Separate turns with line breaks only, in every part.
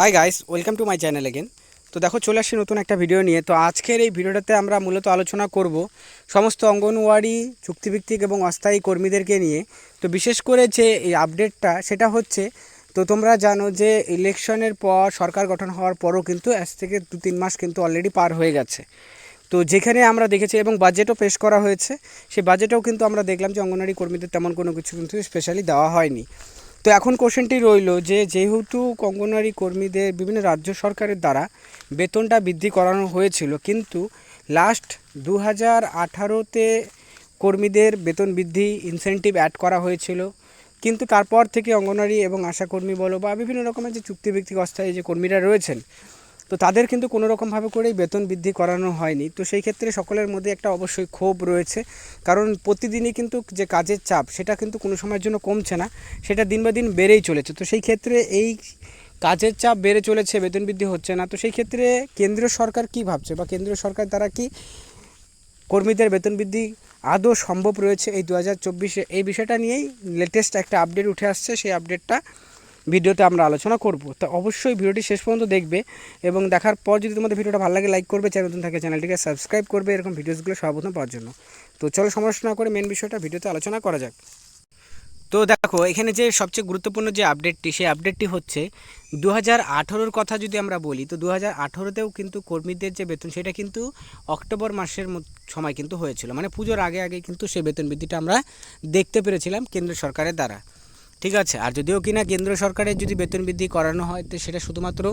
Hi guys welcome to my channel again তো দেখো, চলে আসছি নতুন একটা ভিডিও নিয়ে। তো আজকের এই ভিডিওটাতে আমরা মূলত আলোচনা করব সমস্ত অঙ্গনওয়াড়ি, চুক্তিভিত্তিক এবং অস্থায়ী কর্মীদেরকে নিয়ে। তো বিশেষ করে যে এই আপডেটটা সেটা হচ্ছে, তো তোমরা জানো যে ইলেকশনের পর, সরকার গঠন হওয়ার পরও কিন্তু আজ থেকে দু তিন মাস কিন্তু অলরেডি পার হয়ে গেছে। তো যেখানে আমরা দেখেছি এবং বাজেটও পেশ করা হয়েছে, সেই বাজেটেও কিন্তু আমরা দেখলাম যে অঙ্গনওয়াড়ি কর্মীদের তেমন কোনো কিছু কিন্তু স্পেশালি দেওয়া হয়নি। তো এখন কোশ্চেনটি রইল যে, যেহেতু অঙ্গনওয়াড়ি কর্মীদের বিভিন্ন রাজ্য সরকারের দ্বারা বেতনটা বৃদ্ধি করানো হয়েছিল, কিন্তু লাস্ট দু হাজার আঠারোতে কর্মীদের বেতন বৃদ্ধি ইনসেন্টিভ অ্যাড করা হয়েছিল। কিন্তু তারপর থেকে অঙ্গনারী এবং আশাকর্মী বলো বা বিভিন্ন রকমের যে চুক্তিভিত্তিক অস্থায়ী যে কর্মীরা রয়েছেন তো তাদের কিন্তু কোনো রকমভাবে করেই বেতন বৃদ্ধি করানো হয়নি। তো সেই ক্ষেত্রে সকলের মধ্যে একটা অবশ্যই ক্ষোভ রয়েছে। কারণ প্রতিদিনই কিন্তু যে কাজের চাপ, সেটা কিন্তু কোনো সময়ের জন্য কমছে না, সেটা দিন বা দিন বেড়েই চলেছে। তো সেই ক্ষেত্রে এই কাজের চাপ বেড়ে চলেছে, বেতন বৃদ্ধি হচ্ছে না। তো সেই ক্ষেত্রে কেন্দ্রীয় সরকার কি ভাবছে বা কেন্দ্রীয় সরকার তারা কি কর্মীদের বেতন বৃদ্ধি আদৌ সম্ভব রয়েছে? এই দু হাজার চব্বিশে এই বিষয়টা নিয়েই লেটেস্ট একটা আপডেট উঠে আসছে। সেই আপডেটটা ভিডিওতে আমরা আলোচনা করব। তো অবশ্যই ভিডিওটি শেষ পর্যন্ত দেখবে এবং দেখার পর যদি তোমাদের ভিডিওটা ভালো লাগে লাইক করবে, চ্যানেল নতুন থাকে, চ্যানেলটিকে সাবস্ক্রাইব করবে, এরকম ভিডিওসগুলো সর্বপ্রথম পাওয়ার জন্য। তো চলো সমস্যা না করে মেন বিষয়টা ভিডিওতে আলোচনা করা যাক। তো দেখো, এখানে যে সবচেয়ে গুরুত্বপূর্ণ যে আপডেটটি সেই আপডেটটি হচ্ছে দু হাজার কথা যদি আমরা বলি, তো দু হাজার কিন্তু কর্মীদের যে বেতন, সেটা কিন্তু অক্টোবর মাসের সময় কিন্তু হয়েছিল। মানে পুজোর আগে আগে কিন্তু সেই বেতন বৃদ্ধিটা আমরা দেখতে পেরেছিলাম কেন্দ্র সরকারের দ্বারা। ঠিক আছে? আর যদিও কিনা কেন্দ্র সরকারের যদি বেতন বৃদ্ধি করানো হয়, তো সেটা শুধুমাত্র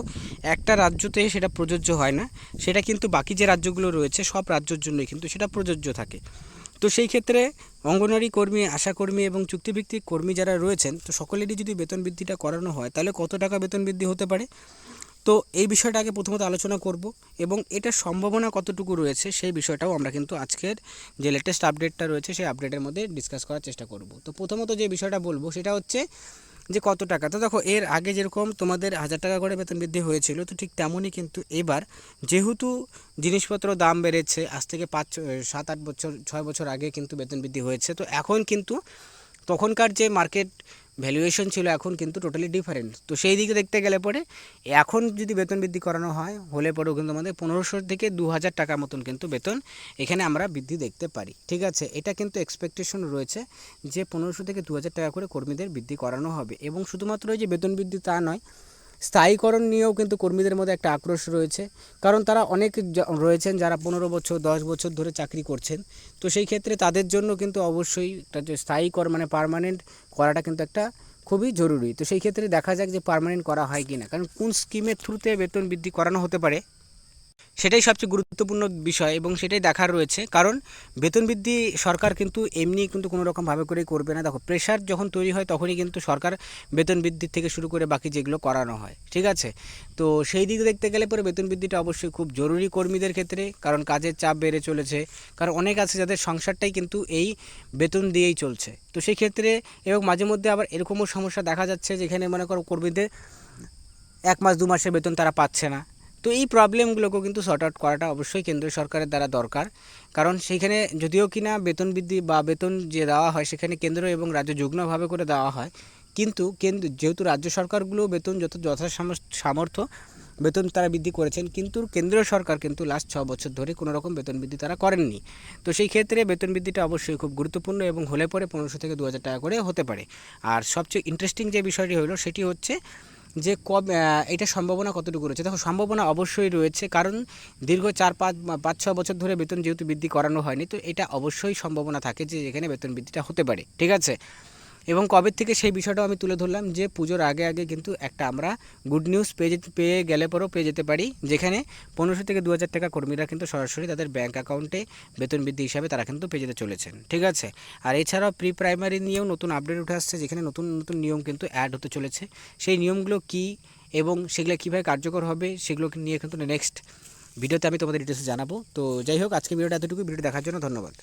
একটা রাজ্যতে সেটা প্রযোজ্য হয় না। সেটা কিন্তু বাকি যে রাজ্যগুলো রয়েছে, সব রাজ্যের জন্যই কিন্তু সেটা প্রযোজ্য থাকে। তো সেই ক্ষেত্রে অঙ্গনওয়াড়ি কর্মী আশাকর্মী এবং চুক্তিভিত্তিক কর্মী যারা রয়েছেন, তো সকলেরই যদি বেতন বৃদ্ধিটা করানো হয়, তাহলে কত টাকা বেতন বৃদ্ধি হতে পারে? তো এই বিষয়টা আগে প্রথমত আলোচনা করব এবং এটার সম্ভাবনা কতটুকু রয়েছে সেই বিষয়টাও আমরা কিন্তু আজকের যে লেটেস্ট আপডেটটা রয়েছে সেই আপডেটের মধ্যে ডিসকাস করার চেষ্টা করব। তো প্রথমত যে বিষয়টা বলব সেটা হচ্ছে যে কত টাকা? তো দেখো এর আগে যেরকম তোমাদের হাজার টাকা করে বেতন বৃদ্ধি হয়েছিল, তো ঠিক তেমনই কিন্তু এবার যেহেতু জিনিসপত্র দাম বেড়েছে, আজ থেকে পাঁচ সাত, আট বছর, ছয় বছর আগে কিন্তু বেতন বৃদ্ধি হয়েছে, তো এখন কিন্তু তখনকার যে মার্কেট ভ্যালুয়েশন ছিল এখন কিন্তু টোটালি ডিফারেন্ট তো সেই দিকে দেখতে গেলে পরে এখন যদি বেতন বৃদ্ধি করানো হয়, হলে পরেও কিন্তু আমাদের পনেরোশো থেকে দু হাজার টাকার মতন কিন্তু বেতন এখানে আমরা বৃদ্ধি দেখতে পারি। ঠিক আছে? এটা কিন্তু এক্সপেকটেশন রয়েছে যে পনেরোশো থেকে দু হাজার টাকা করে কর্মীদের বৃদ্ধি করানো হবে। এবং শুধুমাত্র যে বেতন বৃদ্ধি তা নয় স্থায়ীকরণ নিয়েও কিন্তু কর্মীদের মধ্যে একটা আক্রোশ রয়েছে। কারণ তারা অনেক রয়েছেন যারা পনেরো বছর, দশ বছর ধরে চাকরি করছেন। তো সেই ক্ষেত্রে তাদের জন্য কিন্তু অবশ্যই স্থায়ীকর মানে পারমানেন্ট করাটা কিন্তু একটা খুবই জরুরি। তো সেই ক্ষেত্রে দেখা যাক যে পারমানেন্ট করা হয় কি না কারণ কোন স্কিমের থ্রুতে বেতন বৃদ্ধি করানো হতে পারে? সেটাই সবচেয়ে গুরুত্বপূর্ণ বিষয় এবং সেটাই দেখার রয়েছে। কারণ বেতন বৃদ্ধি সরকার কিন্তু এমনি কিন্তু কোনো রকমভাবে করেই করবে না। দেখো প্রেশার যখন তৈরি হয় তখনই কিন্তু সরকার বেতন বৃদ্ধির থেকে শুরু করে বাকি যেগুলো করানো হয়, ঠিক আছে? তো সেই দিকে দেখতে গেলে পরে বেতন বৃদ্ধিটা অবশ্যই খুব জরুরি কর্মীদের ক্ষেত্রে, কারণ কাজের চাপ বেড়ে চলেছে। কারণ অনেক আছে যাদের সংসারটাই কিন্তু এই বেতন দিয়েই চলছে। তো সেই ক্ষেত্রে এবং মাঝে মধ্যে আবার এরকমও সমস্যা দেখা যাচ্ছে যেখানে মনে করো কর্মীদের এক মাস, দু মাসের বেতন তারা পাচ্ছে না। তো এই প্রবলেমগুলোকেও কিন্তু সর্ট আউট করাটা অবশ্যই কেন্দ্রীয় সরকারের দ্বারা দরকার। কারণ সেইখানে যদিও কিনা বেতন বৃদ্ধি বা বেতন যে দেওয়া হয় সেখানে কেন্দ্র এবং রাজ্য যুগ্মভাবে করে দেওয়া হয়। কিন্তু কেন্দ্র, যেহেতু রাজ্য সরকারগুলো বেতন যত যথা সামর্থ্য বেতন তারা বৃদ্ধি করেছেন, কিন্তু কেন্দ্রীয় সরকার কিন্তু লাস্ট ছ বছর ধরে কোনো রকম বেতন বৃদ্ধি তারা করেননি। তো সেই ক্ষেত্রে বেতন বৃদ্ধিটা অবশ্যই খুব গুরুত্বপূর্ণ এবং হলে পরে পনেরোশো থেকে দু হাজার টাকা করে হতে পারে। আর সবচেয়ে ইন্টারেস্টিং যে বিষয়টি হলো সেটি হচ্ছে যে কব এটা সম্ভাবনা কতটুকু রয়েছে? দেখো, সম্ভাবনা অবশ্যই রয়েছে, কারণ দীর্ঘ চার পাঁচ পাঁচ ছ বছর ধরে বেতন যেহেতু বৃদ্ধি করানো হয়নি, তো এটা অবশ্যই সম্ভাবনা থাকে যে এখানে বেতন বৃদ্ধিটা হতে পারে, ঠিক আছে? এবং কবে থেকে সেই বিষয়টাও আমি তুলে ধরলাম যে পুজোর আগে আগে কিন্তু একটা আমরা গুড নিউজ পেয়ে পেয়ে গেলে পরেও পেয়ে যেতে পারি, যেখানে পনেরোশো থেকে দু হাজার টাকা কর্মীরা কিন্তু সরাসরি তাদের ব্যাংক অ্যাকাউন্টে বেতন বৃদ্ধি হিসাবে তারা কিন্তু পেয়ে যেতে চলেছেন, ঠিক আছে? আর এছাড়াও প্রি প্রাইমারি নিয়েও নতুন আপডেট উঠে আসছে, যেখানে নতুন নতুন নিয়ম কিন্তু অ্যাড হতে চলেছে। সেই নিয়মগুলো কী এবং সেগুলো কীভাবে কার্যকর হবে সেগুলো নিয়ে কিন্তু নেক্সট ভিডিওতে আমি তোমাদের ডিটেলসে জানাব। তো যাই হোক আজকে ভিডিওটা এতটুকু ভিডিও দেখার জন্য ধন্যবাদ।